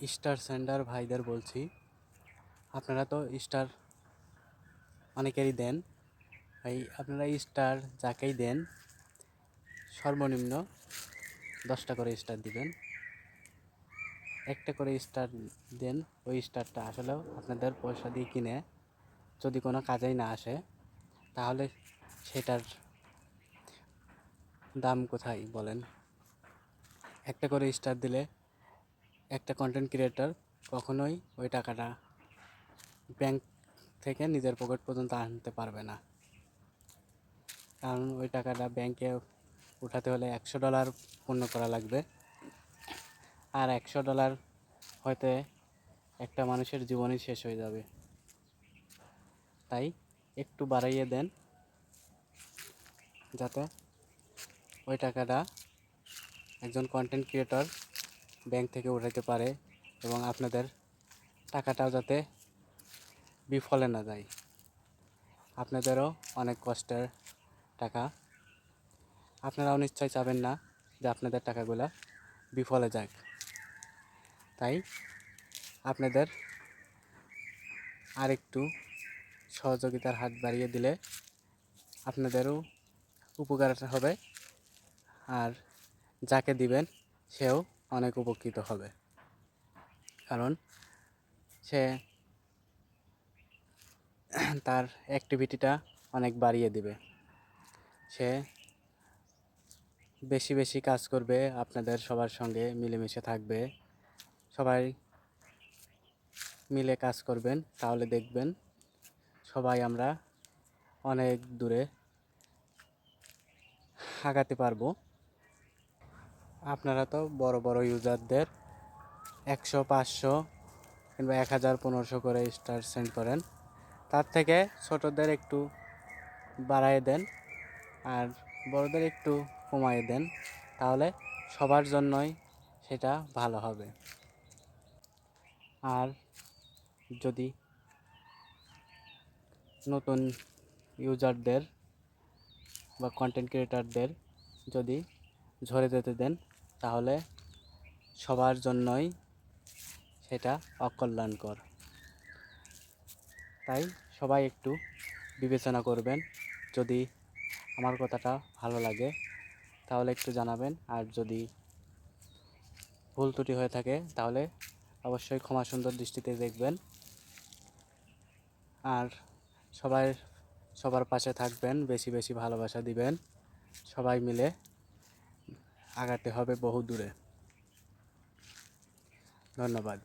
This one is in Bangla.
স্টার সেন্ডার ভাইদের বলছি, আপনারা তো স্টার অনেকেরই দেন। ভাই, আপনারা স্টার যাকেই দেন, সর্বনিম্ন দশটা করে স্টার দিবেন। একটা করে স্টার দেন, ওই স্টারটা আসলেও আপনাদের পয়সা দিয়ে কিনে যদি কোনো কাজেই না আসে, তাহলে সেটার দাম কোথায় বলেন? একটা করে স্টার দিলে একটা কন্টেন্ট ক্রিয়েটর কখনোই ওই টাকাটা ব্যাংক থেকে নিজের পকেট পর্যন্ত আনতে পারবে না। কারণ ওই টাকাটা ব্যাংকে উঠাতে হলে একশো ডলার পূর্ণ করা লাগবে। আর একশো ডলার হয়তো একটা মানুষের জীবনই শেষ হয়ে যাবে। তাই একটু বাড়াইয়ে দেন যাতে ওই টাকাটা একজন কন্টেন্ট ক্রিয়েটর ব্যাংক থেকে উঠাইতে পারে এবং আপনাদের টাকাটাও যাতে বিফলে না যায়। আপনাদেরও অনেক কষ্টের টাকা। আপনারাও নিশ্চয় চাবেন না যে আপনাদের টাকাগুলো বিফলে যাক। তাই আপনাদের আরেকটু সহযোগিতার হাত বাড়িয়ে দিলে আপনাদেরও উপকার হবে। আর যাকে দিবেন সেও অনেক উপকৃত হবে। কারণ সে তার অ্যাক্টিভিটিটা অনেক বাড়িয়ে দিবে। সে বেশি বেশি কাজ করবে, আপনাদের সবার সঙ্গে মিলেমিশে থাকবে। সবাই মিলে কাজ করবেন, তাহলে দেখবেন সবাই আমরা অনেক দূরে আগাতে পারব। আপনারা তো বড় বড় ইউজারদের একশো, পাঁচশো কিংবা এক হাজার, পনেরোশো করে স্টার সেন্ড করেন। তার থেকে ছোটদের একটু বাড়ায় দেন আর বড়দের একটু কমায় দেন, তাহলে সবার জন্যই সেটা ভালো হবে। আর যদি নতুন ইউজারদের বা কন্টেন্ট ক্রিয়েটারদের যদি ঝরে যেতে দেন তাহলে সবার জন্যই সেটা অকল্যাণকর। তাই সবাই একটু বিবেচনা করবেন। যদি আমার কথাটা ভালো লাগে, তাহলে একটু জানাবেন। আর যদি ভুল ত্রুটি হয়ে থাকে, তাহলে অবশ্যই ক্ষমা সুন্দর দৃষ্টিতে দেখবেন। আর সবাই, সবার পাশে থাকবেন, বেশি বেশি ভালোবাসা দিবেন। সবাই মিলে আগাতে হবে বহু দূরে ধন্যবাদ।